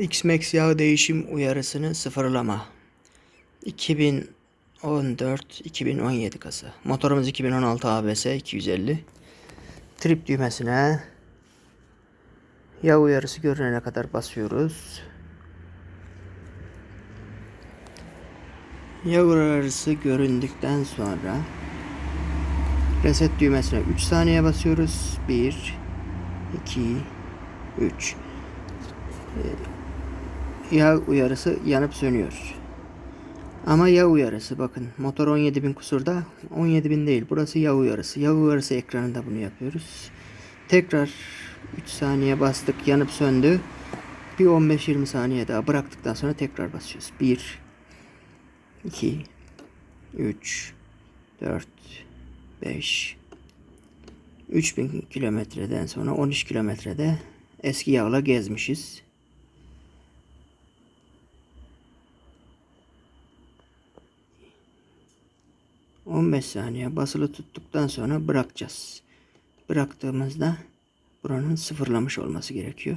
X-Max yağ değişim uyarısını sıfırlama. 2014-2017 kasa. Motorumuz 2016 ABS 250. Trip düğmesine yağ uyarısı görünene kadar basıyoruz. Yağ uyarısı göründükten sonra reset düğmesine 3 saniye basıyoruz. 1 2 3 yağ uyarısı yanıp sönüyor. Ama yağ uyarısı bakın motor 17.000 kusurda 17.000 değil burası yağ uyarısı. Yağ uyarısı ekranında bunu yapıyoruz. Tekrar 3 saniye bastık yanıp söndü. Bir 15-20 saniye daha bıraktıktan sonra tekrar basıyoruz. 1 2 3 4 5 3000 kilometreden sonra 13 kilometrede eski yağla gezmişiz. ...15 saniye basılı tuttuktan sonra bırakacağız. Bıraktığımızda... ...buranın sıfırlamış olması gerekiyor.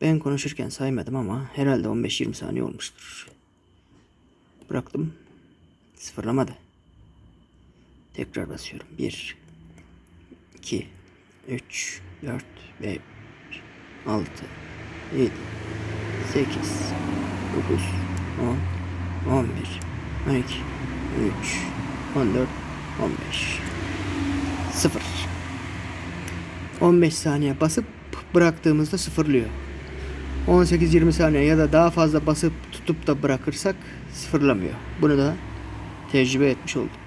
Ben konuşurken saymadım ama... ...herhalde 15-20 saniye olmuştur. Bıraktım. Sıfırlamadı. Tekrar basıyorum. 1 2 3 4 5 6 7 8 9 10 11 12 13 14 15 0 15 saniye basıp bıraktığımızda sıfırlıyor. 18-20 saniye ya da daha fazla basıp tutup da bırakırsak sıfırlamıyor. Bunu da tecrübe etmiş olduk.